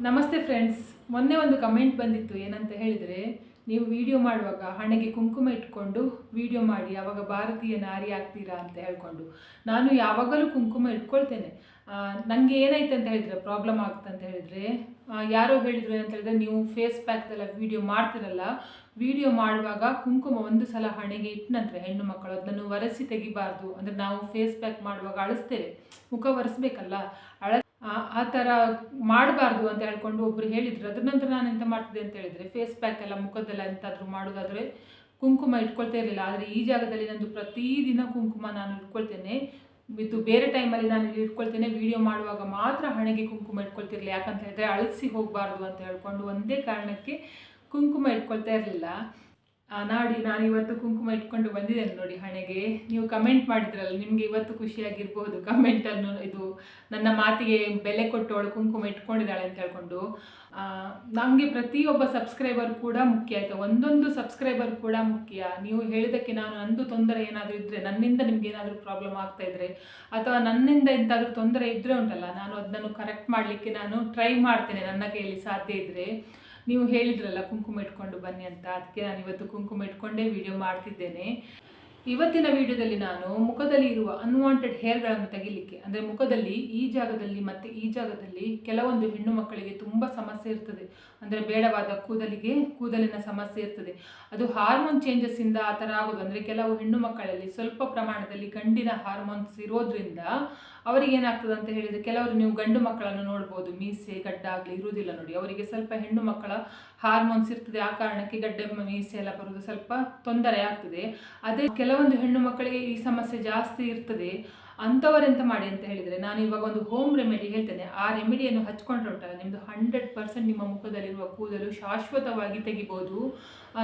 ನಮಸ್ತೆ ಫ್ರೆಂಡ್ಸ್ ಮೊನ್ನೆ ಒಂದು ಕಮೆಂಟ್ ಬಂದಿತ್ತು. ಏನಂತ ಹೇಳಿದರೆ, ನೀವು ವಿಡಿಯೋ ಮಾಡುವಾಗ ಹಣೆಗೆ ಕುಂಕುಮ ಇಟ್ಕೊಂಡು ವಿಡಿಯೋ ಮಾಡಿ ಆವಾಗ ಭಾರತೀಯ ನಾರಿ ಆಗ್ತೀರಾ ಅಂತ ಹೇಳ್ಕೊಂಡು. ನಾನು ಯಾವಾಗಲೂ ಕುಂಕುಮ ಇಟ್ಕೊಳ್ತೇನೆ. ನನಗೆ ಏನಾಯ್ತು ಅಂತ ಹೇಳಿದರೆ ಪ್ರಾಬ್ಲಮ್ ಆಗುತ್ತೆ ಅಂತ ಹೇಳಿದರೆ ಯಾರೋ ಹೇಳಿದರು ಅಂತ ಹೇಳಿದ್ರೆ, ನೀವು ಫೇಸ್ ಪ್ಯಾಕ್ದೆಲ್ಲ ವಿಡಿಯೋ ಮಾಡ್ತಿರಲ್ಲ ವಿಡಿಯೋ ಮಾಡುವಾಗ ಕುಂಕುಮ ಒಂದು ಸಲ ಹಣೆಗೆ ಇಟ್ಟ ನಂತರ ಹೆಣ್ಣು ಮಕ್ಕಳು ಅದನ್ನು ಒರೆಸಿ ತೆಗಿಬಾರ್ದು. ಅಂದರೆ ನಾವು ಫೇಸ್ ಪ್ಯಾಕ್ ಮಾಡುವಾಗ ಅಳಿಸ್ತೇವೆ. ಮುಖ ಒರೆಸ್ಬೇಕಲ್ಲ. ಅಳ ಆ- ಥರ ಮಾಡಬಾರ್ದು ಅಂತ ಹೇಳ್ಕೊಂಡು ಒಬ್ರು ಹೇಳಿದರು. ಅದ್ರ ನಂತರ ನಾನು ಎಂತ ಮಾಡ್ತಿದ್ದೆ ಅಂತ ಹೇಳಿದರೆ ಫೇಸ್ ಪ್ಯಾಕ್ ಎಲ್ಲ ಮುಖದೆಲ್ಲ ಎಂತಾದರೂ ಮಾಡೋದಾದರೆ ಕುಂಕುಮ ಇಟ್ಕೊಳ್ತಾ ಇರಲಿಲ್ಲ. ಆದರೆ ಈ ಜಾಗದಲ್ಲಿ ನಂದು ಪ್ರತಿದಿನ ಕುಂಕುಮ ನಾನು ಇಟ್ಕೊಳ್ತೇನೆ. ಇದು ಬೇರೆ ಟೈಮಲ್ಲಿ ನಾನು ಇಲ್ಲಿ ಇಟ್ಕೊಳ್ತೇನೆ. ವಿಡಿಯೋ ಮಾಡುವಾಗ ಮಾತ್ರ ಹಣೆಗೆ ಕುಂಕುಮ ಇಟ್ಕೊಳ್ತಿರಲಿಲ್ಲ ಯಾಕಂತ ಹೇಳಿದ್ರೆ ಅಳಿಸಿ ಹೋಗಬಾರ್ದು ಅಂತ ಹೇಳ್ಕೊಂಡು ಒಂದೇ ಕಾರಣಕ್ಕೆ ಕುಂಕುಮ ಇಟ್ಕೊಳ್ತಾ ಇರಲಿಲ್ಲ. ನಾಡಿ, ನಾನು ಇವತ್ತು ಕುಂಕುಮ ಇಟ್ಕೊಂಡು ಬಂದಿದ್ದೇನೆ ನೋಡಿ ಹಣೆಗೆ. ನೀವು ಕಮೆಂಟ್ ಮಾಡಿದ್ರಲ್ಲ, ನಿಮಗೆ ಇವತ್ತು ಖುಷಿಯಾಗಿರ್ಬೋದು ಕಮೆಂಟನ್ನು ಇದು ನನ್ನ ಮಾತಿಗೆ ಬೆಲೆ ಕೊಟ್ಟು ಅವಳು ಕುಂಕುಮ ಇಟ್ಕೊಂಡಿದ್ದಾಳೆ ಅಂತ ಹೇಳ್ಕೊಂಡು. ನಮಗೆ ಪ್ರತಿಯೊಬ್ಬ ಸಬ್ಸ್ಕ್ರೈಬರ್ ಕೂಡ ಮುಖ್ಯ. ಆಯಿತು? ಒಂದೊಂದು ಸಬ್ಸ್ಕ್ರೈಬರ್ ಕೂಡ ಮುಖ್ಯ. ನೀವು ಹೇಳಿದಕ್ಕೆ ನಾನು ಅಂದು ತೊಂದರೆ ಏನಾದರೂ ಇದ್ದರೆ ನನ್ನಿಂದ ನಿಮ್ಗೆ ಏನಾದರೂ ಪ್ರಾಬ್ಲಮ್ ಆಗ್ತಾ ಇದ್ದರೆ ಅಥವಾ ನನ್ನಿಂದ ಎಂತಾದರೂ ತೊಂದರೆ ಇದ್ದರೆ ಉಂಟಲ್ಲ, ನಾನು ಅದನ್ನು ಕರೆಕ್ಟ್ ಮಾಡಲಿಕ್ಕೆ ನಾನು ಟ್ರೈ ಮಾಡ್ತೇನೆ ನನ್ನ ಕೈಯಲ್ಲಿ ಸಾಧ್ಯ ಇದ್ದರೆ ನೀವು ಹೇಳಿದ್ರಲ್ಲ ಕುಂಕುಮ ಇಟ್ಕೊಂಡು ಬನ್ನಿ ಅಂತ. ಅದಕ್ಕೆ ನಾನು ಇವತ್ತು ಕುಂಕುಮ ಇಟ್ಕೊಂಡೇ ವಿಡಿಯೋ ಮಾಡ್ತಿದ್ದೇನೆ. ಇವತ್ತಿನ ವಿಡಿಯೋದಲ್ಲಿ ನಾನು ಮುಖದಲ್ಲಿ ಇರುವ ಅನ್ವಾಂಟೆಡ್ ಹೇರ್ಗಳನ್ನು ತೆಗಿಲಿಕ್ಕೆ, ಅಂದರೆ ಮುಖದಲ್ಲಿ ಈ ಜಾಗದಲ್ಲಿ ಮತ್ತು ಈ ಜಾಗದಲ್ಲಿ ಕೆಲವೊಂದು ಹೆಣ್ಣು ಮಕ್ಕಳಿಗೆ ತುಂಬ ಸಮಸ್ಯೆ ಇರ್ತದೆ. ಅಂದರೆ ಬೇಡವಾದ ಕೂದಲಿಗೆ ಕೂದಲಿನ ಸಮಸ್ಯೆ ಇರ್ತದೆ. ಅದು ಹಾರ್ಮೋನ್ ಚೇಂಜಸ್ಸಿಂದ ಆ ಥರ ಆಗೋದು. ಅಂದರೆ ಕೆಲವು ಹೆಣ್ಣು ಮಕ್ಕಳಲ್ಲಿ ಸ್ವಲ್ಪ ಪ್ರಮಾಣದಲ್ಲಿ ಗಂಡಿನ ಹಾರ್ಮೋನ್ಸ್ ಇರೋದ್ರಿಂದ ಅವರಿಗೆ ಏನಾಗ್ತದೆ ಅಂತ ಹೇಳಿದರೆ ಕೆಲವರು ನೀವು ಗಂಡು ಮಕ್ಕಳನ್ನು ನೋಡ್ಬೋದು. ಮೀಸೆ, ಗಡ್ಡ ಆಗಲಿ ಇರುವುದಿಲ್ಲ ನೋಡಿ. ಅವರಿಗೆ ಸ್ವಲ್ಪ ಹೆಣ್ಣು ಮಕ್ಕಳ ಹಾರ್ಮೋನ್ಸ್ ಇರ್ತದೆ, ಆ ಕಾರಣಕ್ಕೆ ಗಡ್ಡೆ ಮೀಸೆ ಎಲ್ಲ ಬರುವುದು ಸ್ವಲ್ಪ ತೊಂದರೆ ಆಗ್ತದೆ. ಅದೇ ಕೆಲವೊಂದು ಹೆಣ್ಣು ಮಕ್ಕಳಿಗೆ ಈ ಸಮಸ್ಯೆ ಜಾಸ್ತಿ ಇರ್ತದೆ. ಅಂಥವರೆಂತ ಮಾಡಿ ಅಂತ ಹೇಳಿದರೆ ನಾನು ಇವಾಗ ಒಂದು ಹೋಮ್ ರೆಮಿಡಿ ಹೇಳ್ತೇನೆ. ಆ ರೆಮಿಡಿಯನ್ನು ಹಚ್ಕೊಂಡ್ರೆ ಉಂಟಲ್ಲ ನಿಮ್ಮದು ಹಂಡ್ರೆಡ್ ಪರ್ಸೆಂಟ್ ನಿಮ್ಮ ಮುಖದಲ್ಲಿರುವ ಕೂದಲು ಶಾಶ್ವತವಾಗಿ ತೆಗಿಬೋದು.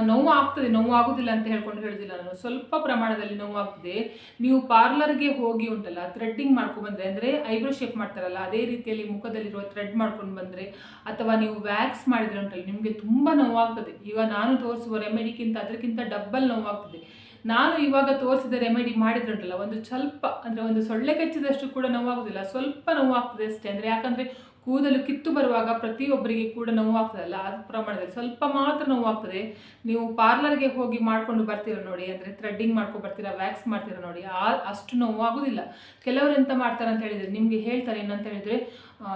ನೋವು ಆಗ್ತದೆ, ನೋವು ಆಗೋದಿಲ್ಲ ಅಂತ ಹೇಳ್ಕೊಂಡು ಹೇಳೋದಿಲ್ಲ ನಾನು. ಸ್ವಲ್ಪ ಪ್ರಮಾಣದಲ್ಲಿ ನೋವು ಆಗ್ತದೆ. ನೀವು ಪಾರ್ಲರ್ಗೆ ಹೋಗಿ ಉಂಟಲ್ಲ ಥ್ರೆಡ್ಡಿಂಗ್ ಮಾಡ್ಕೊಂಡು ಬಂದರೆ, ಅಂದರೆ ಐಬ್ರೋ ಶೇಪ್ ಮಾಡ್ತಾರಲ್ಲ, ಅದೇ ರೀತಿಯಲ್ಲಿ ಮುಖದಲ್ಲಿರುವ ಥ್ರೆಡ್ ಮಾಡ್ಕೊಂಡು ಬಂದರೆ, ಅಥವಾ ನೀವು ವ್ಯಾಕ್ಸ್ ಮಾಡಿದರೆ ಉಂಟಲ್ಲ, ನಿಮಗೆ ತುಂಬ ನೋವಾಗ್ತದೆ ಈಗ ನಾನು ತೋರಿಸುವ ರೆಮಿಡಿಗಿಂತ ಅದಕ್ಕಿಂತ ಡಬ್ಬಲ್ ನೋವಾಗ್ತದೆ ನಾನು ಇವಾಗ ತೋರಿಸಿದ ರೆಮಿಡಿ ಮಾಡಿದ್ರೆ ಉಂಟಲ್ಲ ಒಂದು ಸ್ವಲ್ಪ, ಅಂದರೆ ಒಂದು ಸೊಳ್ಳೆ ಕಚ್ಚಿದಷ್ಟು ಕೂಡ ನೋವಾಗೋದಿಲ್ಲ. ಸ್ವಲ್ಪ ನೋವಾಗ್ತದೆ ಅಷ್ಟೇ. ಅಂದರೆ ಯಾಕಂದರೆ ಕೂದಲು ಕಿತ್ತು ಬರುವಾಗ ಪ್ರತಿಯೊಬ್ಬರಿಗೆ ಕೂಡ ನೋವಾಗ್ತದಲ್ಲ, ಆ ಪ್ರಮಾಣದಲ್ಲಿ. ಸ್ವಲ್ಪ ಮಾತ್ರ ನೋವಾಗ್ತದೆ. ನೀವು ಪಾರ್ಲರ್ಗೆ ಹೋಗಿ ಮಾಡ್ಕೊಂಡು ಬರ್ತೀರ ನೋಡಿ, ಅಂದರೆ ಥ್ರೆಡ್ಡಿಂಗ್ ಮಾಡ್ಕೊಂಡು ಬರ್ತೀರಾ ವ್ಯಾಕ್ಸ್ ಮಾಡ್ತೀರಾ ನೋಡಿ, ಆ ಅಷ್ಟು ನೋವಾಗುದಿಲ್ಲ. ಕೆಲವರು ಎಂತ ಮಾಡ್ತಾರೆ ಅಂತ ಹೇಳಿದರೆ, ನಿಮಗೆ ಹೇಳ್ತಾರೆ ಏನಂತ ಹೇಳಿದರೆ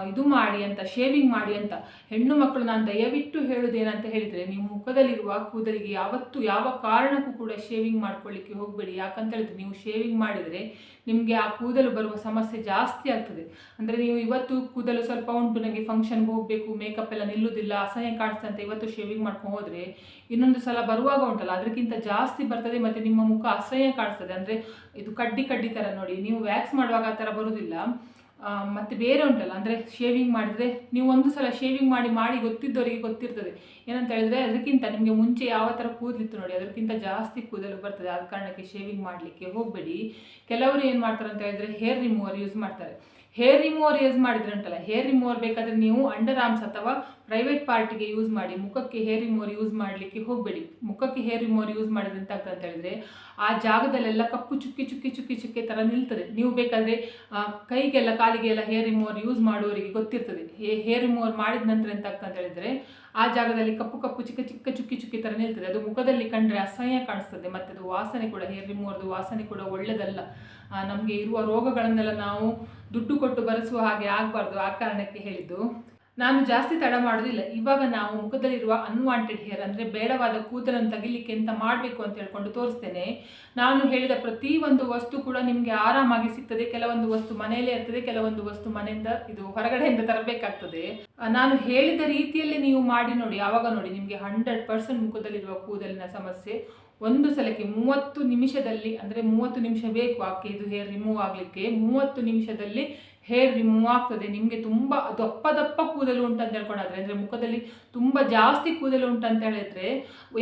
ಇದು ಮಾಡಿ ಅಂತ ಶೇವಿಂಗ್ ಮಾಡಿ ಅಂತ ಹೆಣ್ಣು ಮಕ್ಕಳು ನಾನು ದಯವಿಟ್ಟು ಹೇಳೋದೇನಂತ ಹೇಳಿದರೆ ನೀವು ಮುಖದಲ್ಲಿರುವ ಕೂದಲಿಗೆ ಯಾವತ್ತು ಯಾವ ಕಾರಣಕ್ಕೂ ಕೂಡ ಶೇವಿಂಗ್ ಮಾಡ್ಕೊಳ್ಳಿಕ್ಕೆ ಹೋಗಬೇಡಿ. ಯಾಕಂತ ಹೇಳಿದ್ರೆ ನೀವು ಶೇವಿಂಗ್ ಮಾಡಿದರೆ ನಿಮಗೆ ಆ ಕೂದಲು ಬರುವ ಸಮಸ್ಯೆ ಜಾಸ್ತಿ ಆಗ್ತದೆ. ಅಂದರೆ ನೀವು ಇವತ್ತು ಕೂದಲು ಸ್ವಲ್ಪ ಉಂಟು ನನಗೆ ಫಂಕ್ಷನ್ಗೆ ಹೋಗಬೇಕು ಮೇಕಪ್ ಎಲ್ಲ ನಿಲ್ಲುವುದಿಲ್ಲ ಅಸಹ್ಯ ಕಾಣಿಸ್ತಾ ಅಂತ ಇವತ್ತು ಶೇವಿಂಗ್ ಮಾಡ್ಕೊಂಡು ಹೋದರೆ ಇನ್ನೊಂದು ಸಲ ಬರುವಾಗ ಉಂಟಲ್ಲ ಅದಕ್ಕಿಂತ ಜಾಸ್ತಿ ಬರ್ತದೆ ಮತ್ತು ನಿಮ್ಮ ಮುಖ ಅಸಹ್ಯ ಕಾಣಿಸ್ತದೆ. ಅಂದರೆ ಇದು ಕಡ್ಡಿ ಕಡ್ಡಿ ಥರ ನೋಡಿ ನೀವು ವ್ಯಾಕ್ಸ್ ಮಾಡುವಾಗ ಆ ಥರ ಬರುವುದಿಲ್ಲ ಆ, ಮತ್ತೆ ಬೇರೆ ಉಂಟಲ್ಲ, ಅಂದರೆ ಶೇವಿಂಗ್ ಮಾಡಿದರೆ ನೀವು ಒಂದು ಸಲ ಶೇವಿಂಗ್ ಮಾಡಿ ಮಾಡಿ ಗೊತ್ತಿದ್ದವರಿಗೆ ಗೊತ್ತಿರ್ತದೆ. ಏನಂತ ಹೇಳಿದ್ರೆ ಅದಕ್ಕಿಂತ ನಿಮಗೆ ಮುಂಚೆ ಯಾವ ಥರ ಕೂದಲಿತ್ತು ನೋಡಿ, ಅದಕ್ಕಿಂತ ಜಾಸ್ತಿ ಕೂದಲು ಬರ್ತದೆ. ಆದ ಕಾರಣಕ್ಕೆ ಶೇವಿಂಗ್ ಮಾಡಲಿಕ್ಕೆ ಹೋಗಬೇಡಿ. ಕೆಲವರು ಏನು ಮಾಡ್ತಾರೆ ಅಂತ ಹೇಳಿದ್ರೆ ಹೇರ್ ರಿಮೂವರ್ ಯೂಸ್ ಮಾಡ್ತಾರೆ. ಹೇರ್ ರಿಮೂವರ್ ಯೂಸ್ ಮಾಡಿದ್ರೆ ಉಂಟಲ್ಲ ಹೇರ್ ರಿಮೂವರ್ ಬೇಕಾದರೆ ನೀವು ಅಂಡರ್ ಆರ್ಮ್ಸ್ ಅಥವಾ ಪ್ರೈವೇಟ್ ಪಾರ್ಟಿಗೆ ಯೂಸ್ ಮಾಡಿ, ಮುಖಕ್ಕೆ ಹೇರ್ ರಿಮೂವರ್ ಯೂಸ್ ಮಾಡಲಿಕ್ಕೆ ಹೋಗಬೇಡಿ. ಮುಖಕ್ಕೆ ಹೇರ್ ರಿಮೂವರ್ ಯೂಸ್ ಮಾಡಿದ್ರೆ ಅಂತ ಅಂತ ಹೇಳಿದ್ರೆ, ಆ ಜಾಗದಲ್ಲೆಲ್ಲ ಕಪ್ಪು ಚುಕ್ಕಿ ಚುಕ್ಕಿ ಚುಕ್ಕಿ ಚುಕ್ಕಿ ಥರ ನಿಲ್ತದೆ. ನೀವು ಬೇಕಾದರೆ ಕೈಗೆಲ್ಲ ಕಾಲಿಗೆಲ್ಲ ಹೇರ್ ರಿಮೂವರ್ ಯೂಸ್ ಮಾಡುವವರಿಗೆ ಗೊತ್ತಿರ್ತದೆ. ಹೇರ್ ರಿಮೂವರ್ ಮಾಡಿದ ನಂತರ ಎಂತ ಅಂತ ಹೇಳಿದ್ರೆ, ಆ ಜಾಗದಲ್ಲಿ ಕಪ್ಪು ಕಪ್ಪು ಚಿಕ್ಕ ಚಿಕ್ಕ ಚುಕ್ಕಿ ಚುಕ್ಕಿ ಥರ ನಿಲ್ತದೆ. ಅದು ಮುಖದಲ್ಲಿ ಕಂಡ್ರೆ ಅಸಹ್ಯ ಕಾಣಿಸ್ತದೆ. ಮತ್ತು ಅದು ವಾಸನೆ ಕೂಡ ಹೇರ್ ರಿಮೂವರ್ದು ವಾಸನೆ ಕೂಡ ಒಳ್ಳೆಯದಲ್ಲ ನಮಗೆ ಇರುವ ರೋಗಗಳನ್ನೆಲ್ಲ ನಾವು ದುಡ್ಡು ಕೊಟ್ಟು ಬರೆಸುವ ಹಾಗೆ ಆಗಬಾರ್ದು ಆ ಕಾರಣಕ್ಕೆ ಹೇಳಿದ್ದು. ನಾನು ಜಾಸ್ತಿ ತಡ ಮಾಡೋದಿಲ್ಲ. ಇವಾಗ ನಾವು ಮುಖದಲ್ಲಿರುವ ಅನ್ವಾಂಟೆಡ್ ಹೇರ್ ಅಂದರೆ ಬೇಡವಾದ ಕೂದಲನ್ನು ತೆಗಿಲಿಕ್ಕೆ ಎಂತ ಮಾಡಬೇಕು ಅಂತ ಹೇಳ್ಕೊಂಡು ತೋರಿಸ್ತೇನೆ. ನಾನು ಹೇಳಿದ ಪ್ರತಿ ಒಂದು ವಸ್ತು ಕೂಡ ನಿಮಗೆ ಆರಾಮಾಗಿ ಸಿಗ್ತದೆ. ಕೆಲವೊಂದು ವಸ್ತು ಮನೆಯಲ್ಲೇ ಇರ್ತದೆ, ಕೆಲವೊಂದು ವಸ್ತು ಮನೆಯಿಂದ ಇದು ಹೊರಗಡೆಯಿಂದ ತರಬೇಕಾಗ್ತದೆ. ನಾನು ಹೇಳಿದ ರೀತಿಯಲ್ಲಿ ನೀವು ಮಾಡಿ ನೋಡಿ. ಆವಾಗ ನೋಡಿ ನಿಮಗೆ ಹಂಡ್ರೆಡ್ ಪರ್ಸೆಂಟ್ ಮುಖದಲ್ಲಿರುವ ಕೂದಲಿನ ಸಮಸ್ಯೆ ಒಂದು ಸಲಕ್ಕೆ ಮೂವತ್ತು ನಿಮಿಷದಲ್ಲಿ, ಅಂದರೆ ಮೂವತ್ತು ನಿಮಿಷ ಬೇಕು ಆಕೆ ಇದು ಹೇರ್ ರಿಮೂವ್ ಆಗಲಿಕ್ಕೆ, ಮೂವತ್ತು ನಿಮಿಷದಲ್ಲಿ ಹೇರ್ ರಿಮೂವ್ ಆಗ್ತದೆ. ನಿಮಗೆ ತುಂಬ ದಪ್ಪ ದಪ್ಪ ಕೂದಲು ಉಂಟು ಅಂತ ಹೇಳ್ಕೊಂಡಾದ್ರೆ, ಅಂದರೆ ಮುಖದಲ್ಲಿ ತುಂಬ ಜಾಸ್ತಿ ಕೂದಲು ಉಂಟು ಅಂತ ಹೇಳಿದ್ರೆ,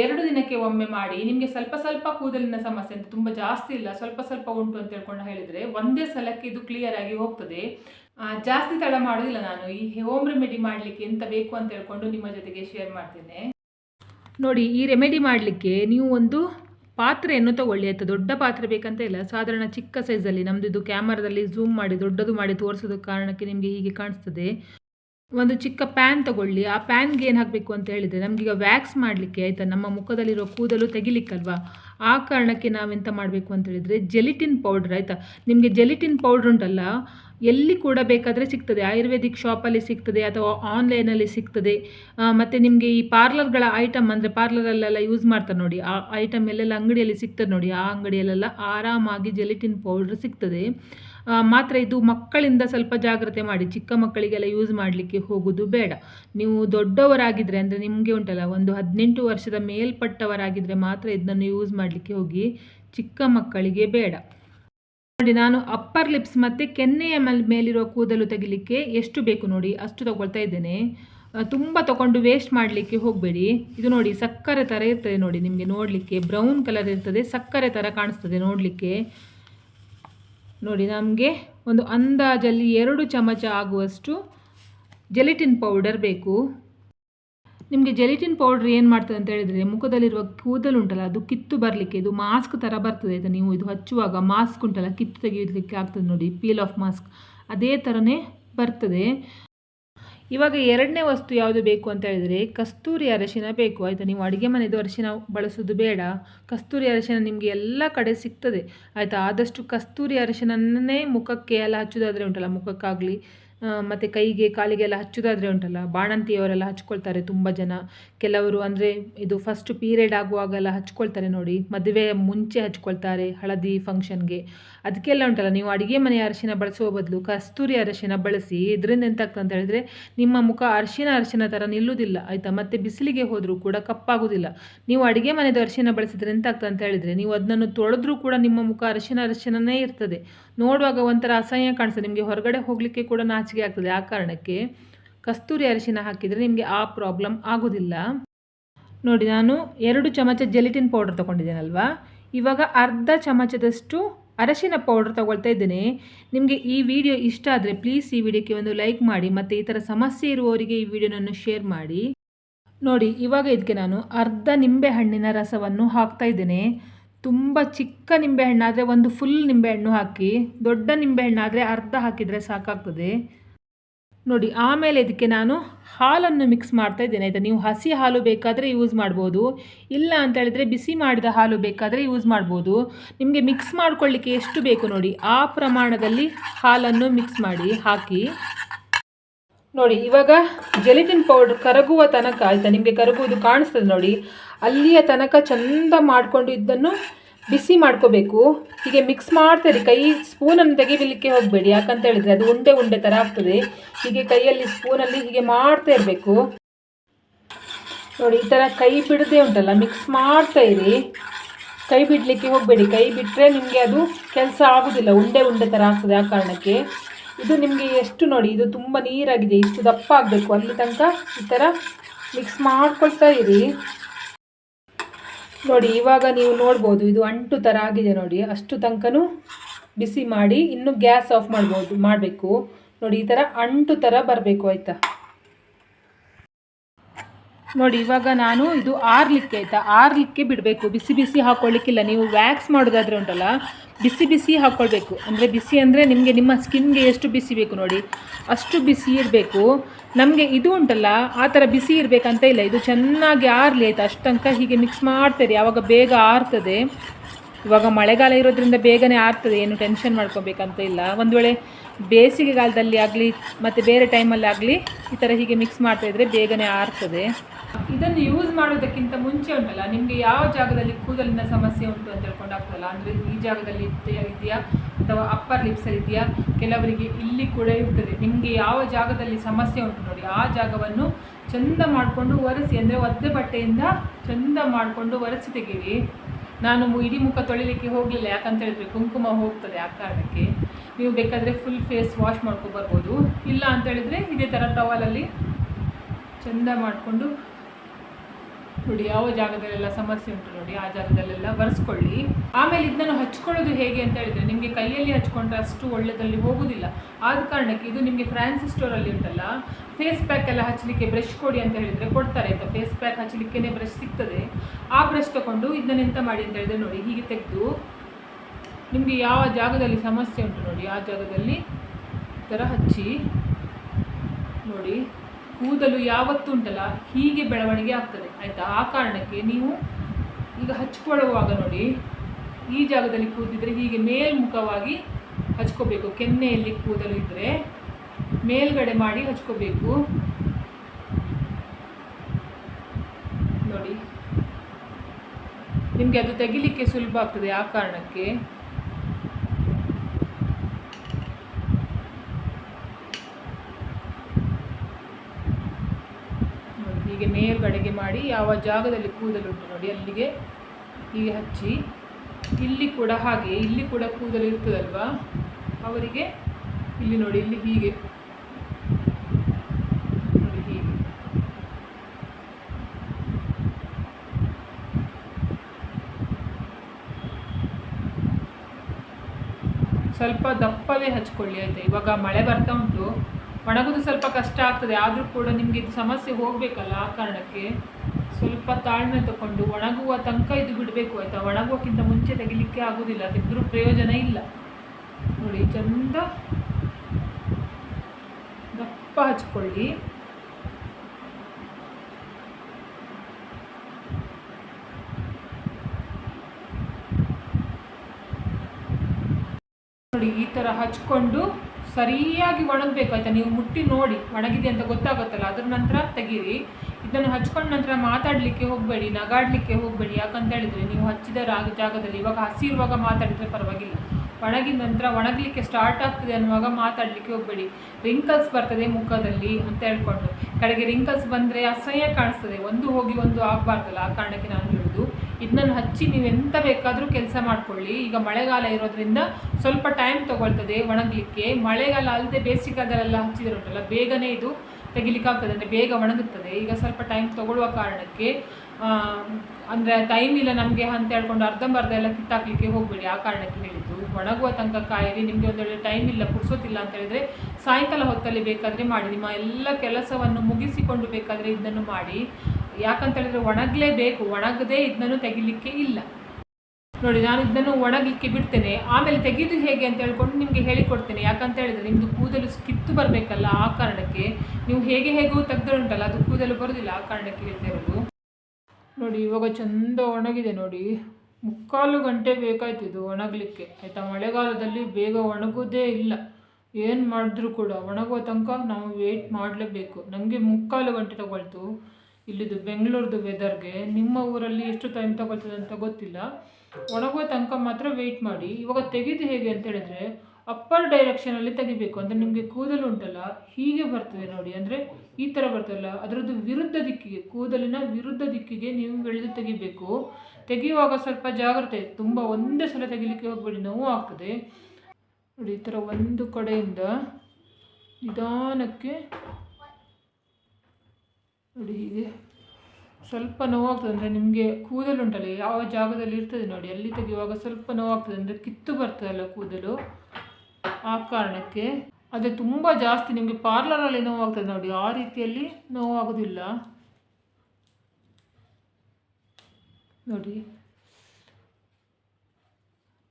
ಎರಡು ದಿನಕ್ಕೆ ಒಮ್ಮೆ ಮಾಡಿ, ನಿಮಗೆ ಸ್ವಲ್ಪ ಸ್ವಲ್ಪ ಕೂದಲಿನ ಸಮಸ್ಯೆ ಅಂತ ತುಂಬ ಜಾಸ್ತಿ ಇಲ್ಲ, ಸ್ವಲ್ಪ ಸ್ವಲ್ಪ ಉಂಟು ಅಂತ ಹೇಳ್ಕೊಂಡು ಹೇಳಿದರೆ ಒಂದೇ ಸಲಕ್ಕೆ ಇದು ಕ್ಲಿಯರ್ ಆಗಿ ಹೋಗ್ತದೆ. ಜಾಸ್ತಿ ತಡ ಮಾಡೋದಿಲ್ಲ ನಾನು. ಈ ಹೋಮ್ ರೆಮಿಡಿ ಮಾಡಲಿಕ್ಕೆ ಎಂತ ಬೇಕು ಅಂತ ಹೇಳ್ಕೊಂಡು ನಿಮ್ಮ ಜೊತೆಗೆ ಶೇರ್ ಮಾಡ್ತೇನೆ. ನೋಡಿ, ಈ ರೆಮಿಡಿ ಮಾಡಲಿಕ್ಕೆ ನೀವು ಒಂದು ಪಾತ್ರೆಯನ್ನು ತಗೊಳ್ಳಿ. ಆಯಿತು ದೊಡ್ಡ ಪಾತ್ರೆ ಬೇಕಂತ ಇಲ್ಲ. ಸಾಧಾರಣ ಚಿಕ್ಕ ಸೈಜಲ್ಲಿ ನಮ್ಮದು ಇದು ಕ್ಯಾಮರಾದಲ್ಲಿ ಝೂಮ್ ಮಾಡಿ, ದೊಡ್ಡದು ಮಾಡಿ ತೋರಿಸೋದಕ್ಕೆ ಕಾರಣಕ್ಕೆ ನಿಮಗೆ ಹೀಗೆ ಕಾಣಿಸ್ತದೆ. ಒಂದು ಚಿಕ್ಕ ಪ್ಯಾನ್ ತಗೊಳ್ಳಿ. ಆ ಪ್ಯಾನ್ಗೆ ಏನು ಹಾಕಬೇಕು ಅಂತ ಹೇಳಿದರೆ ನಮಗೀಗ ವ್ಯಾಕ್ಸ್ ಮಾಡಲಿಕ್ಕೆ ಆಯಿತಾ? ನಮ್ಮ ಮುಖದಲ್ಲಿರೋ ಕೂದಲು ತೆಗಿಲಿಕ್ಕಲ್ವಾ? ಆ ಕಾರಣಕ್ಕೆ ನಾವೆಂತ ಮಾಡಬೇಕು ಅಂತ ಹೇಳಿದರೆ ಜೆಲಿಟಿನ್ ಪೌಡ್ರ್ ಆಯಿತಾ? ನಿಮಗೆ ಜೆಲಿಟಿನ್ ಪೌಡ್ರ್ ಉಂಟಲ್ಲ, ಎಲ್ಲಿ ಕೂಡ ಬೇಕಾದರೆ ಸಿಗ್ತದೆ. ಆಯುರ್ವೇದಿಕ್ ಶಾಪಲ್ಲಿ ಸಿಗ್ತದೆ ಅಥವಾ ಆನ್ಲೈನಲ್ಲಿ ಸಿಗ್ತದೆ. ಮತ್ತು ನಿಮಗೆ ಈ ಪಾರ್ಲರ್ಗಳ ಐಟಮ್ ಅಂದರೆ ಪಾರ್ಲರಲ್ಲೆಲ್ಲ ಯೂಸ್ ಮಾಡ್ತಾರೆ ನೋಡಿ. ಆ ಐಟಮ್ ಎಲ್ಲೆಲ್ಲ ಅಂಗಡಿಯಲ್ಲಿ ಸಿಗ್ತದೆ ನೋಡಿ. ಆ ಅಂಗಡಿಯಲ್ಲೆಲ್ಲ ಆರಾಮಾಗಿ ಜೆಲಿಟಿನ್ ಪೌಡ್ರ್ ಸಿಗ್ತದೆ. ಮಾತ್ರ ಇದು ಮಕ್ಕಳಿಂದ ಸ್ವಲ್ಪ ಜಾಗ್ರತೆ ಮಾಡಿ, ಚಿಕ್ಕ ಮಕ್ಕಳಿಗೆಲ್ಲ ಯೂಸ್ ಮಾಡಲಿಕ್ಕೆ ಹೋಗೋದು ಬೇಡ. ನೀವು ದೊಡ್ಡವರಾಗಿದ್ದರೆ ಅಂದರೆ ನಿಮಗೆ ಉಂಟಲ್ಲ, ಒಂದು ಹದಿನೆಂಟು ವರ್ಷದ ಮೇಲ್ಪಟ್ಟವರಾಗಿದ್ದರೆ ಮಾತ್ರ ಇದನ್ನು ಯೂಸ್ ಮಾಡಲಿಕ್ಕೆ ಹೋಗಿ ಚಿಕ್ಕ ಮಕ್ಕಳಿಗೆ ಬೇಡ. ನೋಡಿ, ನಾನು ಅಪ್ಪರ್ ಲಿಪ್ಸ್ ಮತ್ತು ಕೆನ್ನೆಯ ಮೇಲ್ ಮೇಲಿರೋ ಕೂದಲು ತೆಗಿಲಿಕ್ಕೆ ಎಷ್ಟು ಬೇಕು ನೋಡಿ, ಅಷ್ಟು ತಗೊಳ್ತಾ ಇದ್ದೇನೆ. ತುಂಬ ತಗೊಂಡು ವೇಸ್ಟ್ ಮಾಡಲಿಕ್ಕೆ ಹೋಗಬೇಡಿ. ಇದು ನೋಡಿ, ಸಕ್ಕರೆ ಥರ ಇರ್ತದೆ ನೋಡಿ, ನಿಮಗೆ ನೋಡಲಿಕ್ಕೆ ಬ್ರೌನ್ ಕಲರ್ ಇರ್ತದೆ, ಸಕ್ಕರೆ ಥರ ಕಾಣಿಸ್ತದೆ ನೋಡಲಿಕ್ಕೆ. ನೋಡಿ, ನಮಗೆ ಒಂದು ಅಂದಾಜಲ್ಲಿ ಎರಡು ಚಮಚ ಆಗುವಷ್ಟು ಜೆಲಿಟಿನ್ ಪೌಡರ್ ಬೇಕು. ನಿಮಗೆ ಜೆಲಿಟಿನ್ ಪೌಡ್ರ್ ಏನು ಮಾಡ್ತದೆ ಅಂತ ಹೇಳಿದರೆ, ಮುಖದಲ್ಲಿರುವ ಕೂದಲು ಉಂಟಲ್ಲ, ಅದು ಕಿತ್ತು ಬರಲಿಕ್ಕೆ, ಇದು ಮಾಸ್ಕ್ ಥರ ಬರ್ತದೆ ಆಯಿತಾ ನೀವು ಇದು ಹಚ್ಚುವಾಗ ಮಾಸ್ಕ್ ಉಂಟಲ್ಲ, ಕಿತ್ತು ತೆಗೆಯಲಿಕ್ಕೆ ಆಗ್ತದೆ ನೋಡಿ ಪೀಲ್ ಆಫ್ ಮಾಸ್ಕ್ ಅದೇ ಥರನೇ ಬರ್ತದೆ. ಇವಾಗ ಎರಡನೇ ವಸ್ತು ಯಾವುದು ಬೇಕು ಅಂತ ಹೇಳಿದರೆ ಕಸ್ತೂರಿ ಅರಶಿನ ಬೇಕು. ಆಯಿತಾ? ನೀವು ಅಡುಗೆ ಮನೆದು ಅರಶಿನ ಬಳಸೋದು ಬೇಡ. ಕಸ್ತೂರಿ ಅರಶಿನ ನಿಮಗೆ ಎಲ್ಲ ಕಡೆ ಸಿಗ್ತದೆ. ಆಯಿತಾ? ಆದಷ್ಟು ಕಸ್ತೂರಿ ಅರಶಿನನ್ನೇ ಮುಖಕ್ಕೆ ಎಲ್ಲ ಹಚ್ಚೋದಾದರೆ ಉಂಟಲ್ಲ, ಮುಖಕ್ಕಾಗಲಿ. ಮತ್ತು ಕೈಗೆ ಕಾಲಿಗೆಲ್ಲ ಹಚ್ಚೋದಾದರೆ ಉಂಟಲ್ಲ, ಬಾಣಂತಿಯವರೆಲ್ಲ ಹಚ್ಕೊಳ್ತಾರೆ ತುಂಬ ಜನ. ಕೆಲವರು ಅಂದರೆ ಇದು ಫಸ್ಟ್ ಪೀರಿಯಡ್ ಆಗುವಾಗೆಲ್ಲ ಹಚ್ಕೊಳ್ತಾರೆ ನೋಡಿ, ಮದುವೆ ಮುಂಚೆ ಹಚ್ಕೊಳ್ತಾರೆ ಹಳದಿ ಫಂಕ್ಷನ್ಗೆ ಅದಕ್ಕೆಲ್ಲ ಉಂಟಲ್ಲ, ನೀವು ಅಡುಗೆ ಮನೆ ಅರಿಶಿನ ಬಳಸುವ ಬದಲು ಕಸ್ತೂರಿ ಅರಿಶಿನ ಬಳಸಿ ಇದರಿಂದ ಎಂತಾಗ್ತದೆ ಅಂತ ಹೇಳಿದರೆ ನಿಮ್ಮ ಮುಖ ಅರಿಶಿನ ಅರಿಶಿನ ಥರ ನಿಲ್ಲುವುದಿಲ್ಲ, ಆಯಿತಾ? ಮತ್ತು ಬಿಸಿಲಿಗೆ ಹೋದರೂ ಕೂಡ ಕಪ್ಪಾಗುವುದಿಲ್ಲ. ನೀವು ಅಡುಗೆ ಮನೆದು ಅರಿಶಿನ ಬಳಸಿದ್ರೆ ಎಂತಾಗ್ತದೆ ಅಂತ ಹೇಳಿದರೆ ನೀವು ಅದನ್ನು ತೊಳೆದ್ರೂ ಕೂಡ ನಿಮ್ಮ ಮುಖ ಅರಿಶಿನ ಅರಿಶಿನನೇ ಇರ್ತದೆ. ನೋಡುವಾಗ ಒಂಥರ ಅಸಹ್ಯ ಕಾಣಿಸ್ತದೆ, ನಿಮಗೆ ಹೊರಗಡೆ ಹೋಗಲಿಕ್ಕೆ ಕೂಡ ನಾಚಿಕೆ ಆಗ್ತದೆ. ಆ ಕಾರಣಕ್ಕೆ ಕಸ್ತೂರಿ ಅರಿಶಿನ ಹಾಕಿದರೆ ನಿಮಗೆ ಆ ಪ್ರಾಬ್ಲಮ್ ಆಗೋದಿಲ್ಲ. ನೋಡಿ, ನಾನು ಎರಡು ಚಮಚ ಜೆಲಿಟಿನ್ ಪೌಡರ್ ತೊಗೊಂಡಿದ್ದೇನಲ್ವಾ? ಇವಾಗ ಅರ್ಧ ಚಮಚದಷ್ಟು ಅರಶಿನ ಪೌಡರ್ ತಗೊಳ್ತಾ ಇದ್ದೇನೆ. ನಿಮಗೆ ಈ ವಿಡಿಯೋ ಇಷ್ಟ ಆದರೆ ಪ್ಲೀಸ್ ಈ ವಿಡಿಯೋಕ್ಕೆ ಒಂದು ಲೈಕ್ ಮಾಡಿ ಮತ್ತು ಈ ಥರ ಸಮಸ್ಯೆ ಇರುವವರಿಗೆ ಈ ವಿಡಿಯೋನನ್ನು ಶೇರ್ ಮಾಡಿ. ನೋಡಿ, ಇವಾಗ ಇದಕ್ಕೆ ನಾನು ಅರ್ಧ ನಿಂಬೆಹಣ್ಣಿನ ರಸವನ್ನು ಹಾಕ್ತಾ ಇದ್ದೇನೆ. ತುಂಬ ಚಿಕ್ಕ ನಿಂಬೆಹಣ್ಣಾದರೆ ಒಂದು ಫುಲ್ ನಿಂಬೆಹಣ್ಣು ಹಾಕಿ, ದೊಡ್ಡ ನಿಂಬೆಹಣ್ಣಾದರೆ ಅರ್ಧ ಹಾಕಿದರೆ ಸಾಕಾಗ್ತದೆ. ನೋಡಿ, ಆಮೇಲೆ ಇದಕ್ಕೆ ನಾನು ಹಾಲನ್ನು ಮಿಕ್ಸ್ ಮಾಡ್ತಾ ಇದ್ದೇನೆ. ಆಯಿತಾ? ನೀವು ಹಸಿ ಹಾಲು ಬೇಕಾದರೆ ಯೂಸ್ ಮಾಡ್ಬೋದು. ಇಲ್ಲ ಅಂತ ಹೇಳಿದರೆ ಬಿಸಿ ಮಾಡಿದ ಹಾಲು ಬೇಕಾದರೆ ಯೂಸ್ ಮಾಡ್ಬೋದು. ನಿಮಗೆ ಮಿಕ್ಸ್ ಮಾಡ್ಕೊಳ್ಳಿಕ್ಕೆ ಎಷ್ಟು ಬೇಕು ನೋಡಿ, ಆ ಪ್ರಮಾಣದಲ್ಲಿ ಹಾಲನ್ನು ಮಿಕ್ಸ್ ಮಾಡಿ, ಹಾಕಿ. ನೋಡಿ, ಇವಾಗ ಜೆಲಿಟಿನ್ ಪೌಡರ್ ಕರಗುವ ತನಕ, ಆಯಿತಾ? ನಿಮಗೆ ಕರಗುವುದು ಕಾಣಿಸ್ತದೆ ನೋಡಿ. ಅಲ್ಲಿಯ ತನಕ ಚಂದ ಮಾಡಿಕೊಂಡು ಇದನ್ನು ಬಿಸಿ ಮಾಡ್ಕೋಬೇಕು. ಹೀಗೆ ಮಿಕ್ಸ್ ಮಾಡ್ತೀರಿ ಕೈ ಸ್ಪೂನನ್ನು ತೆಗಿಲಿಕ್ಕೆ ಹೋಗಬೇಡಿ. ಯಾಕಂತ ಹೇಳಿದ್ರೆ ಅದು ಉಂಡೆ ಉಂಡೆ ಥರ ಆಗ್ತದೆ. ಹೀಗೆ ಕೈಯಲ್ಲಿ ಸ್ಪೂನಲ್ಲಿ ಹೀಗೆ ಮಾಡ್ತಾ ಇರಬೇಕು. ನೋಡಿ, ಈ ಥರ ಕೈ ಬಿಡದೆ ಉಂಟಲ್ಲ ಮಿಕ್ಸ್ ಮಾಡ್ತಾ ಇರಿ. ಕೈ ಬಿಡಲಿಕ್ಕೆ ಹೋಗಬೇಡಿ. ಕೈ ಬಿಟ್ಟರೆ ನಿಮಗೆ ಅದು ಕೆಲಸ ಆಗೋದಿಲ್ಲ. ಉಂಡೆ ಉಂಡೆ ಥರ ಆಗ್ತದೆ ಆ ಕಾರಣಕ್ಕೆ. ಇದು ನಿಮಗೆ ಎಷ್ಟು ನೋಡಿ, ಇದು ತುಂಬ ನೀರಾಗಿದೆ. ಇಷ್ಟು ದಪ್ಪ ಆಗಬೇಕು. ಅಲ್ಲಿ ತನಕ ಈ ಥರ ಮಿಕ್ಸ್ ಮಾಡ್ಕೊಳ್ತಾ ಇರಿ. ನೋಡಿ, ಇವಾಗ ನೀವು ನೋಡ್ಬೋದು, ಇದು ಅಂಟು ಥರ ಆಗಿದೆ ನೋಡಿ. ಅಷ್ಟು ತನಕನೂ ಬಿಸಿ ಮಾಡಿ, ಇನ್ನು ಗ್ಯಾಸ್ ಆಫ್ ಮಾಡ್ಬೋದು, ಮಾಡಬೇಕು. ನೋಡಿ, ಈ ಥರ ಅಂಟು ಥರ ಬರಬೇಕು, ಆಯಿತಾ? ನೋಡಿ, ಇವಾಗ ನಾನು ಇದು ಆರ್ಲಿಕ್ಕೆ ಆಯಿತಾ? ಆರ್ಲಿಕ್ಕೆ ಬಿಡಬೇಕು. ಬಿಸಿ ಬಿಸಿ ಹಾಕ್ಕೊಳ್ಳಿಕ್ಕಿಲ್ಲ ನೀವು ವ್ಯಾಕ್ಸ್ ಮಾಡೋದಾದರೆ ಉಂಟಲ್ಲ, ಬಿಸಿ ಬಿಸಿ ಹಾಕ್ಕೊಳ್ಬೇಕು ಅಂದರೆ ಬಿಸಿ ಅಂದರೆ ನಿಮಗೆ ನಿಮ್ಮ ಸ್ಕಿನ್ಗೆ ಎಷ್ಟು ಬಿಸಿ ಬೇಕು ನೋಡಿ? ಅಷ್ಟು ಬಿಸಿ ಇರಬೇಕು. ನಮಗೆ ಇದು ಉಂಟಲ್ಲ, ಆ ಥರ ಬಿಸಿ ಇರಬೇಕಂತ ಇಲ್ಲ. ಇದು ಚೆನ್ನಾಗಿ ಆರಲಿ ಆಯಿತಾ? ಅಷ್ಟು ಹೀಗೆ ಮಿಕ್ಸ್ ಮಾಡ್ತೀರಿ ಯಾವಾಗ ಬೇಗ ಆರ್ತದೆ. ಇವಾಗ ಮಳೆಗಾಲ ಇರೋದ್ರಿಂದ ಬೇಗನೆ ಆರ್ತದೆ. ಏನು ಟೆನ್ಷನ್ ಮಾಡ್ಕೊಬೇಕಂತ ಇಲ್ಲ. ಒಂದು ವೇಳೆ ಬೇಸಿಗೆಗಾಲದಲ್ಲಿ ಆಗಲಿ ಮತ್ತು ಬೇರೆ ಟೈಮಲ್ಲಿ ಆಗಲಿ ಈ ಥರ ಹೀಗೆ ಮಿಕ್ಸ್ ಮಾಡ್ತಾ ಇದ್ರೆ ಬೇಗನೆ ಆರ್ತದೆ. ಇದನ್ನು ಯೂಸ್ ಮಾಡೋದಕ್ಕಿಂತ ಮುಂಚೆ ಉಂಟಲ್ಲ ನಿಮಗೆ ಯಾವ ಜಾಗದಲ್ಲಿ ಕೂದಲಿನ ಸಮಸ್ಯೆ ಉಂಟು ಅಂತ ಹೇಳ್ಕೊಂಡಾಗ್ತಲ್ಲ ಅಂದರೆ ಈ ಜಾಗದಲ್ಲಿ ಇದೆಯಾ? ಅಥವಾ ಅಪ್ಪರ್ ಲಿಪ್ಸ್ ಇದೆಯಾ? ಕೆಲವರಿಗೆ ಇಲ್ಲಿ ಕೂಡ ಇರ್ತದೆ. ನಿಮಗೆ ಯಾವ ಜಾಗದಲ್ಲಿ ಸಮಸ್ಯೆ ಉಂಟು ನೋಡಿ, ಆ ಜಾಗವನ್ನು ಚಂದ ಮಾಡಿಕೊಂಡು ಒರೆಸಿ, ಅಂದರೆ ಒದ್ದೆ ಬಟ್ಟೆಯಿಂದ ಚಂದ ಮಾಡಿಕೊಂಡು ಒರೆಸಿ ತೆಗೀರಿ. ನಾನು ಇಡೀ ಮುಖ ತೊಳಿಲಿಕ್ಕೆ ಹೋಗಲಿಲ್ಲ ಯಾಕಂತ ಹೇಳಿದ್ರೆ ಕುಂಕುಮ ಹೋಗ್ತದೆ ಆ ಕಾರಣಕ್ಕೆ. ನೀವು ಬೇಕಾದರೆ ಫುಲ್ ಫೇಸ್ ವಾಶ್ ಮಾಡ್ಕೊಂಡು ಬರ್ಬೋದು. ಇಲ್ಲ ಅಂತ ಹೇಳಿದರೆ ಇದೇ ಥರ ಟವಲಲ್ಲಿ ಚಂದ ಮಾಡಿಕೊಂಡು ನೋಡಿ ಯಾವ ಜಾಗದಲ್ಲೆಲ್ಲ ಸಮಸ್ಯೆ ಉಂಟು ನೋಡಿ, ಆ ಜಾಗದಲ್ಲೆಲ್ಲ ಬರೆಸ್ಕೊಳ್ಳಿ ಆಮೇಲೆ ಇದನ್ನು ಹಚ್ಕೊಳ್ಳೋದು ಹೇಗೆ ಅಂತ ಹೇಳಿದರೆ ನಿಮಗೆ ಕೈಯಲ್ಲಿ ಹಚ್ಕೊಂಡ್ರೆ ಅಷ್ಟು ಒಳ್ಳೆಯದಲ್ಲಿ ಹೋಗೋದಿಲ್ಲ. ಆದ ಕಾರಣಕ್ಕೆ ಇದು ನಿಮಗೆ ಫ್ರಾನ್ಸಿ ಸ್ಟೋರಲ್ಲಿ ಉಂಟಲ್ಲ ಫೇಸ್ ಪ್ಯಾಕ್ ಎಲ್ಲ ಹಚ್ಚಲಿಕ್ಕೆ ಬ್ರಷ್ ಕೊಡಿ ಅಂತ ಹೇಳಿದರೆ ಕೊಡ್ತಾರೆ ಆಯಿತಾ? ಫೇಸ್ ಪ್ಯಾಕ್ ಹಚ್ಚಲಿಕ್ಕೇ ಬ್ರಷ್ ಸಿಗ್ತದೆ. ಆ ಬ್ರಷ್ ತಗೊಂಡು ಇದನ್ನ ಎಂತ ಮಾಡಿ ಅಂತ ಹೇಳಿದರೆ ನೋಡಿ, ಹೀಗೆ ತೆಗೆದು ನಿಮಗೆ ಯಾವ ಜಾಗದಲ್ಲಿ ಸಮಸ್ಯೆ ಉಂಟು ನೋಡಿ, ಆ ಜಾಗದಲ್ಲಿ ಥರ ಹಚ್ಚಿ. ನೋಡಿ, ಕೂದಲು ಯಾವತ್ತೂ ಉಂಟಲ್ಲ, ಹೀಗೆ ಬೆಳವಣಿಗೆ ಆಗ್ತದೆ, ಆಯಿತಾ? ಆ ಕಾರಣಕ್ಕೆ ನೀವು ಈಗ ಹಚ್ಕೊಳ್ಳುವಾಗ ನೋಡಿ, ಈ ಜಾಗದಲ್ಲಿ ಕೂದಿದ್ರೆ ಹೀಗೆ ಮೇಲ್ಮುಖವಾಗಿ ಹಚ್ಕೋಬೇಕು. ಕೆನ್ನೆಯಲ್ಲಿ ಕೂದಲು ಇದ್ದರೆ ಮೇಲ್ಗಡೆ ಮಾಡಿ ಹಚ್ಕೋಬೇಕು. ನೋಡಿ, ನಿಮಗೆ ಅದು ತೆಗಿಲಿಕ್ಕೆ ಸುಲಭ ಆಗ್ತದೆ, ಆ ಕಾರಣಕ್ಕೆ ನೋಡಿ, ಮೇಲ್ಗಡೆಗೆ ಮಾಡಿ ಯಾವ ಜಾಗದಲ್ಲಿ ಕೂದಲುಂಟು ನೋಡಿ, ಅಲ್ಲಿಗೆ ಹೀಗೆ ಹಚ್ಚಿ, ಇಲ್ಲಿ ಕೂಡ ಹಾಗೆ ಇಲ್ಲಿ ಕೂಡ ಕೂದಲು ಇರ್ತದಲ್ವಾ? ಅವರಿಗೆ ಇಲ್ಲಿ ನೋಡಿ, ಇಲ್ಲಿ ಹೀಗೆ. ನೋಡಿ ಹೀಗೆ. ಸ್ವಲ್ಪ ದಪ್ಪವೇ ಹಚ್ಕೊಳ್ಳಿ ಆಯ್ತಾ ಇವಾಗ ಮಳೆ ಬರ್ತಾ ಉಂಟು. ಒಣಗೋದು ಸ್ವಲ್ಪ ಕಷ್ಟ ಆಗ್ತದೆ. ಆದರೂ ಕೂಡ ನಿಮಗೆ ಇದು ಸಮಸ್ಯೆ ಹೋಗಬೇಕಲ್ಲ ಆ ಕಾರಣಕ್ಕೆ ಸ್ವಲ್ಪ ತಾಳ್ಮೆ ತಗೊಂಡು ಒಣಗುವ ತನಕ ಇದು ಬಿಡಬೇಕು ಆಯಿತಾ? ಒಣಗುವಕ್ಕಿಂತ ಮುಂಚೆ ತೆಗಿಲಿಕ್ಕೆ ಆಗೋದಿಲ್ಲ. ತೆಗೆದ್ರೂ ಪ್ರಯೋಜನ ಇಲ್ಲ. ನೋಡಿ, ಚಂದ ದಪ್ಪ ಹಚ್ಕೊಳ್ಳಿ. ನೋಡಿ, ಈ ಥರ ಹಚ್ಕೊಂಡು ಸರಿಯಾಗಿ ಒಣಗಬೇಕು, ಆಯಿತಾ? ನೀವು ಮುಟ್ಟಿ ನೋಡಿ, ಒಣಗಿದೆ ಅಂತ ಗೊತ್ತಾಗುತ್ತಲ್ಲ, ಅದ್ರ ನಂತರ ತೆಗೀರಿ. ಇದನ್ನು ಹಚ್ಕೊಂಡ ನಂತರ ಮಾತಾಡಲಿಕ್ಕೆ ಹೋಗಬೇಡಿ, ನಗಾಡಲಿಕ್ಕೆ ಹೋಗಬೇಡಿ. ಯಾಕಂತ ಹೇಳಿದ್ರೆ, ನೀವು ಹಚ್ಚಿದ ರಾಗ ಜಾಗದಲ್ಲಿ, ಇವಾಗ ಹಸಿ ಇರುವಾಗ ಮಾತಾಡಿದ್ರೆ ಪರವಾಗಿಲ್ಲ. ಒಣಗಿದ ನಂತರ ಒಣಗಲಿಕ್ಕೆ ಸ್ಟಾರ್ಟ್ ಆಗ್ತದೆ ಅನ್ನುವಾಗ ಮಾತಾಡಲಿಕ್ಕೆ ಹೋಗಬೇಡಿ. ರಿಂಕಲ್ಸ್ ಬರ್ತದೆ ಮುಖದಲ್ಲಿ ಅಂತ ಹೇಳ್ಕೊಂಡು. ಕಡೆಗೆ ರಿಂಕಲ್ಸ್ ಬಂದರೆ ಅಸಹ್ಯ ಕಾಣಿಸ್ತದೆ. ಒಂದು ಹೋಗಿ ಒಂದು ಆಗಬಾರ್ದಲ್ಲ, ಆ ಕಾರಣಕ್ಕೆ ನಾನು ಹೇಳೋದು. ಇದನ್ನು ಹಚ್ಚಿ ನೀವು ಎಂತ ಬೇಕಾದರೂ ಕೆಲಸ ಮಾಡ್ಕೊಳ್ಳಿ. ಈಗ ಮಳೆಗಾಲ ಇರೋದ್ರಿಂದ ಸ್ವಲ್ಪ ಟೈಮ್ ತಗೊಳ್ತದೆ ಒಣಗಲಿಕ್ಕೆ. ಮಳೆಗಾಲ ಅಲ್ಲದೆ ಬೇಸಿಗೆಗಾಲದಲ್ಲೆಲ್ಲ ಉಂಟಲ್ಲ ಬೇಗನೆ ಇದು ತೆಗಿಲಿಕ್ಕಾಗ್ತದೆ, ಅಂದರೆ ಬೇಗ ಒಣಗುತ್ತದೆ. ಈಗ ಸ್ವಲ್ಪ ಟೈಮ್ ತಗೊಳ್ಳುವ ಕಾರಣಕ್ಕೆ ಅಂದರೆ ಟೈಮ್ ಇಲ್ಲ ನಮಗೆ ಅಂತ ಹೇಳ್ಕೊಂಡು ಅರ್ಧಂಬರ್ಧ ಎಲ್ಲ ಕಿತ್ತಾಕ್ಲಿಕ್ಕೆ ಹೋಗಬೇಡಿ ಆ ಕಾರಣಕ್ಕೆ ಹೇಳಿದ್ದು. ಒಣಗುವ ತನಕ ಕಾಯಿರಿ, ನಿಮಗೆ ಒಂದೊಳ್ಳೆ ಟೈಮ್ ಇಲ್ಲ, ಪುರ್ಸೋತಿಲ್ಲ ಅಂತ ಹೇಳಿದ್ರೆ ಸಾಯಂಕಾಲ ಹೊತ್ತಲ್ಲಿ ಬೇಕಾದರೆ ಮಾಡಿ. ನಿಮ್ಮ ಎಲ್ಲ ಕೆಲಸವನ್ನು ಮುಗಿಸಿಕೊಂಡು ಬೇಕಾದರೆ ಇದನ್ನು ಮಾಡಿ. ಯಾಕಂತ ಹೇಳಿದ್ರೆ ಒಣಗಲೇಬೇಕು, ಒಣಗದೇ ಇದನ್ನು ತೆಗಿಲಿಕ್ಕೆ ಇಲ್ಲ. ನೋಡಿ, ನಾನು ಇದನ್ನು ಒಣಗಲಿಕ್ಕೆ ಬಿಡ್ತೇನೆ. ಆಮೇಲೆ ತೆಗೆದು ಹೇಗೆ ಅಂತ ಹೇಳ್ಕೊಂಡು ನಿಮಗೆ ಹೇಳಿಕೊಡ್ತೇನೆ. ಯಾಕಂತ ಹೇಳಿದ್ರೆ ನಿಮ್ಮದು ಕೂದಲು ಕಿತ್ತು ಬರಬೇಕಲ್ಲ ಆ ಕಾರಣಕ್ಕೆ, ನೀವು ಹೇಗೆ ಹೇಗೂ ತೆಗೆದುಂಟಲ್ಲ ಅದು ಕೂದಲು ಬರೋದಿಲ್ಲ ಆ ಕಾರಣಕ್ಕೆ ಹೇಳ್ತಾ ಇರೋದು. ನೋಡಿ, ಇವಾಗ ಚಂದ ಒಣಗಿದೆ ನೋಡಿ. ಮುಕ್ಕಾಲು ಗಂಟೆ ಬೇಕಾಯ್ತು ಇದು ಒಣಗಲಿಕ್ಕೆ. ಆಯಿತಾ? ಮಳೆಗಾಲದಲ್ಲಿ ಬೇಗ ಒಣಗೋದೇ ಇಲ್ಲ. ಏನು ಮಾಡಿದ್ರೂ ಕೂಡ ಒಣಗೋ ತನಕ ನಾವು ವೇಟ್ ಮಾಡಲೇಬೇಕು. ನನಗೆ ಮುಕ್ಕಾಲು ಗಂಟೆ ತಗೊಳ್ತು. ಇಲ್ಲಿದು ಬೆಂಗಳೂರದು ವೆದರ್ಗೆ ನಿಮ್ಮ ಊರಲ್ಲಿ ಎಷ್ಟು ಟೈಮ್ ತಗೊಳ್ತದೆ ಅಂತ ಗೊತ್ತಿಲ್ಲ. ಒಣಗುವ ತನಕ ಮಾತ್ರ ವೆಯ್ಟ್ ಮಾಡಿ. ಇವಾಗ ತೆಗೆದು ಹೇಗೆ ಅಂತ ಹೇಳಿದ್ರೆ ಅಪ್ಪರ್ ಡೈರೆಕ್ಷನಲ್ಲಿ ತೆಗಿಬೇಕು. ಅಂದರೆ ನಿಮಗೆ ಕೂದಲು ಉಂಟಲ್ಲ, ಹೀಗೆ ಬರ್ತದೆ ನೋಡಿ. ಅಂದರೆ ಈ ಥರ ಬರ್ತದಲ್ಲ, ಅದರದ್ದು ವಿರುದ್ಧ ದಿಕ್ಕಿಗೆ, ಕೂದಲಿನ ವಿರುದ್ಧ ದಿಕ್ಕಿಗೆ ನೀವು ಬೆಳೆದು ತೆಗಿಬೇಕು. ತೆಗೆಯುವಾಗ ಸ್ವಲ್ಪ ಜಾಗ್ರತೆ, ತುಂಬ ಒಂದೇ ಸಲ ತೆಗಿಲಿಕ್ಕೆ ಹೋಗ್ಬೇಡಿ, ನೋವು ಆಗ್ತದೆ. ನೋಡಿ, ಈ ಥರ ಒಂದು ಕಡೆಯಿಂದ ನಿಧಾನಕ್ಕೆ ನೋಡಿ, ಹೀಗೆ ಸ್ವಲ್ಪ ನೋವಾಗ್ತದೆ ಅಂದರೆ ನಿಮಗೆ ಕೂದಲು ಉಂಟಲ್ಲ, ಯಾವ ಜಾಗದಲ್ಲಿ ಇರ್ತದೆ ನೋಡಿ, ಅಲ್ಲಿ ತೆಗೆಯುವಾಗ ಸ್ವಲ್ಪ ನೋವಾಗ್ತದೆ ಅಂದರೆ ಕಿತ್ತು ಬರ್ತದಲ್ಲ ಕೂದಲು? ಆ ಕಾರಣಕ್ಕೆ ಅದೇ ತುಂಬ ಜಾಸ್ತಿ ನಿಮಗೆ ಪಾರ್ಲರಲ್ಲಿ ನೋವಾಗ್ತದೆ ನೋಡಿ, ಆ ರೀತಿಯಲ್ಲಿ ನೋವಾಗೋದಿಲ್ಲ. ನೋಡಿ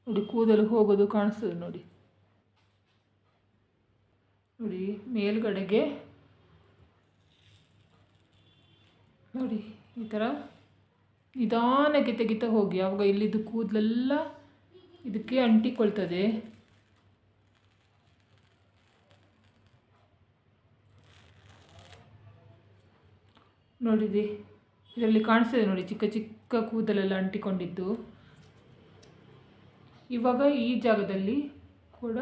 ನೋಡಿ ಕೂದಲು ಹೋಗೋದು ಕಾಣಿಸ್ತದೆ ನೋಡಿ. ನೋಡಿ, ಮೇಲ್ಗಡೆಗೆ ನೋಡಿ, ಈ ಥರ ನಿಧಾನಕ್ಕೆ ತೆಗಿತಾ ಹೋಗಿ. ಅವಾಗ ಇಲ್ಲಿದ್ದು ಕೂದಲೆಲ್ಲ ಇದಕ್ಕೆ ಅಂಟಿಕೊಳ್ತದೆ. ನೋಡಿದೆ ಇದರಲ್ಲಿ ಕಾಣಿಸ್ತದೆ ನೋಡಿ, ಚಿಕ್ಕ ಚಿಕ್ಕ ಕೂದಲೆಲ್ಲ ಅಂಟಿಕೊಂಡಿದ್ದು. ಇವಾಗ ಈ ಜಾಗದಲ್ಲಿ ಕೂಡ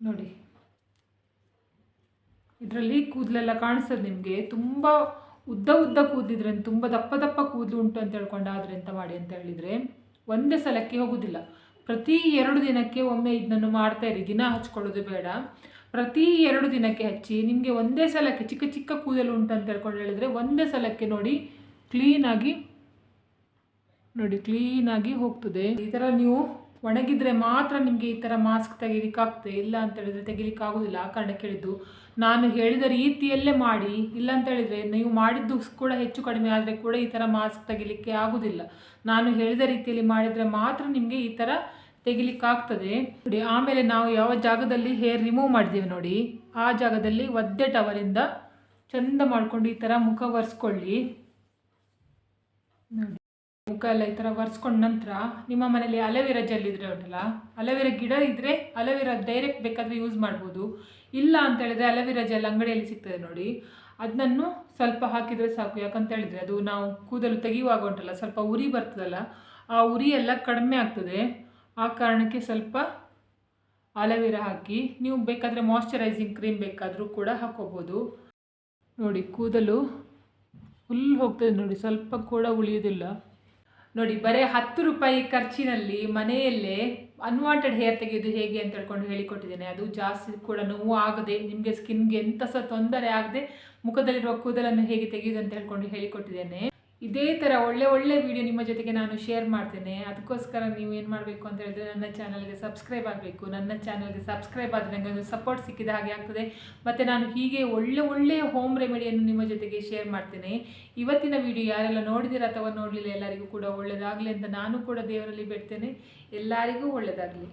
ನೋಡಿ. ಇದರಲ್ಲಿ ಕೂದಲೆಲ್ಲ ಕಾಣಿಸ್ತದೆ ನಿಮಗೆ. ತುಂಬ ಉದ್ದ ಉದ್ದ ಕೂದಲಿದ್ರೆ, ತುಂಬ ದಪ್ಪ ದಪ್ಪ ಕೂದಲು ಉಂಟು ಅಂತ ಹೇಳ್ಕೊಂಡು ಆದರೆ ಎಂತ ಮಾಡಿ ಅಂತ ಹೇಳಿದರೆ, ಒಂದೇ ಸಲಕ್ಕೆ ಹೋಗೋದಿಲ್ಲ. ಪ್ರತಿ ಎರಡು ದಿನಕ್ಕೆ ಒಮ್ಮೆ ಇದನ್ನು ಮಾಡ್ತಾ ಇರಿ. ದಿನ ಹಚ್ಕೊಳ್ಳೋದು ಬೇಡ. ಪ್ರತಿ ಎರಡು ದಿನಕ್ಕೆ ಹಚ್ಚಿ, ನಿಮಗೆ ಒಂದೇ ಸಲಕ್ಕೆ ಚಿಕ್ಕ ಚಿಕ್ಕ ಕೂದಲು ಉಂಟು ಅಂತ ಹೇಳ್ಕೊಂಡು ಹೇಳಿದರೆ, ಒಂದೇ ಸಲಕ್ಕೆ ನೋಡಿ ಕ್ಲೀನಾಗಿ ನೋಡಿ ಕ್ಲೀನಾಗಿ ಹೋಗ್ತದೆ. ಈ ಥರ ನೀವು ಒಣಗಿದ್ರೆ ಮಾತ್ರ ನಿಮಗೆ ಈ ಥರ ಮಾಸ್ಕ್ ತೆಗಿಲಿಕ್ಕಾಗ್ತದೆ, ಇಲ್ಲ ಅಂತ ಹೇಳಿದ್ರೆ ತೆಗಿಲಿಕ್ಕೆ ಆಗೋದಿಲ್ಲ ಆ ಕಾರಣಕ್ಕೆ ಹೇಳಿದ್ದು ನಾನು ಹೇಳಿದ ರೀತಿಯಲ್ಲೇ ಮಾಡಿ, ಇಲ್ಲ ಅಂತ ಹೇಳಿದರೆ ನೀವು ಮಾಡಿದ್ದು ಕೂಡ ಹೆಚ್ಚು ಕಡಿಮೆ, ಆದರೆ ಕೂಡ ಈ ಥರ ಮಾಸ್ಕ್ ತೆಗಿಲಿಕ್ಕೆ ಆಗೋದಿಲ್ಲ. ನಾನು ಹೇಳಿದ ರೀತಿಯಲ್ಲಿ ಮಾಡಿದರೆ ಮಾತ್ರ ನಿಮಗೆ ಈ ಥರ ತೆಗಿಲಿಕ್ಕಾಗ್ತದೆ. ನೋಡಿ, ಆಮೇಲೆ ನಾವು ಯಾವ ಜಾಗದಲ್ಲಿ ಹೇರ್ ರಿಮೂವ್ ಮಾಡಿದ್ದೀವಿ ನೋಡಿ, ಆ ಜಾಗದಲ್ಲಿ ಒದ್ದೆ ಟವಲಿಂದ ಚಂದ ಮಾಡಿಕೊಂಡು ಈ ಥರ ಮುಖ ಒರೆಸ್ಕೊಳ್ಳಿ. ನೋಡಿ. ಮುಖ ಎಲ್ಲ ಈ ಥರ ಒರೆಸ್ಕೊಂಡ ನಂತರ ನಿಮ್ಮ ಮನೇಲಿ ಅಲೋವೆರಾ ಜೆಲ್ ಇದ್ರೆ ಉಂಟಲ್ಲ, ಅಲೋವೆರಾ ಗಿಡ ಇದ್ದರೆ ಅಲೋವೆರಾ ಡೈರೆಕ್ಟ್ ಬೇಕಾದರೆ ಯೂಸ್ ಮಾಡ್ಬೋದು. ಇಲ್ಲ ಅಂತ ಹೇಳಿದ್ರೆ ಅಲೋವೆರಾ ಜೆಲ್ ಅಂಗಡಿಯಲ್ಲಿ ಸಿಗ್ತದೆ ನೋಡಿ. ಅದನ್ನು ಸ್ವಲ್ಪ ಹಾಕಿದರೆ ಸಾಕು. ಯಾಕಂತ ಹೇಳಿದ್ರೆ ಅದು ನಾವು ಕೂದಲು ತೆಗೆಯುವಾಗ ಉಂಟಲ್ಲ, ಸ್ವಲ್ಪ ಉರಿ ಬರ್ತದಲ್ಲ, ಆ ಉರಿ ಎಲ್ಲ ಕಡಿಮೆ ಆಗ್ತದೆ. ಆ ಕಾರಣಕ್ಕೆ ಸ್ವಲ್ಪ ಅಲೋವೆರಾ ಹಾಕಿ, ನೀವು ಬೇಕಾದರೆ ಮಾಯಶ್ಚರೈಸಿಂಗ್ ಕ್ರೀಮ್ ಬೇಕಾದರೂ ಕೂಡ ಹಾಕೋಬೋದು. ನೋಡಿ, ಕೂದಲು ಫುಲ್ ಹೋಗ್ತದೆ ನೋಡಿ. ಸ್ವಲ್ಪ ಕೂಡ ಉಳಿಯೋದಿಲ್ಲ. ನೋಡಿ, ಬರೀ ಹತ್ತು ರೂಪಾಯಿ ಖರ್ಚಿನಲ್ಲಿ ಮನೆಯಲ್ಲೇ ಅನ್ವಾಂಟೆಡ್ ಹೇರ್ ತೆಗೆಯೋದು ಹೇಗೆ ಅಂತ ಹೇಳ್ಕೊಂಡು ಹೇಳಿಕೊಟ್ಟಿದ್ದೇನೆ. ಅದು ಜಾಸ್ತಿ ಕೂಡ ನೋವು ಆಗದೆ, ನಿಮಗೆ ಸ್ಕಿನ್ಗೆ ಎಂಥ ಸಹ ತೊಂದರೆ ಆಗದೆ ಮುಖದಲ್ಲಿರುವ ಕೂದಲನ್ನು ಹೇಗೆ ತೆಗೆಯೋದು ಅಂತ ಹೇಳ್ಕೊಂಡು ಹೇಳಿಕೊಟ್ಟಿದ್ದೇನೆ. ಇದೇ ಥರ ಒಳ್ಳೆ ಒಳ್ಳೆ ವಿಡಿಯೋ ನಿಮ್ಮ ಜೊತೆಗೆ ನಾನು ಶೇರ್ ಮಾಡ್ತೇನೆ. ಅದಕ್ಕೋಸ್ಕರ ನೀವು ಏನು ಮಾಡಬೇಕು ಅಂತ ಹೇಳಿದ್ರೆ ನನ್ನ ಚಾನಲ್ಗೆ ಸಬ್ಸ್ಕ್ರೈಬ್ ಆಗಬೇಕು. ನನ್ನ ಚಾನಲ್ಗೆ ಸಬ್ಸ್ಕ್ರೈಬ್ ಆದರೆ ನನಗೆ ಒಂದು ಸಪೋರ್ಟ್ ಸಿಕ್ಕಿದ ಹಾಗೆ ಆಗ್ತದೆ. ಮತ್ತು ನಾನು ಹೀಗೆ ಒಳ್ಳೆ ಒಳ್ಳೆಯ ಹೋಮ್ ರೆಮಿಡಿಯನ್ನು ನಿಮ್ಮ ಜೊತೆಗೆ ಶೇರ್ ಮಾಡ್ತೇನೆ. ಇವತ್ತಿನ ವಿಡಿಯೋ ಯಾರೆಲ್ಲ ನೋಡಿದಿರ ಅಥವಾ ನೋಡಲಿಲ್ಲ ಎಲ್ಲರಿಗೂ ಕೂಡ ಒಳ್ಳೆಯದಾಗಲಿ ಅಂತ ನಾನು ಕೂಡ ದೇವರಲ್ಲಿ ಬಿಡ್ತೇನೆ. ಎಲ್ಲರಿಗೂ ಒಳ್ಳೆಯದಾಗಲಿ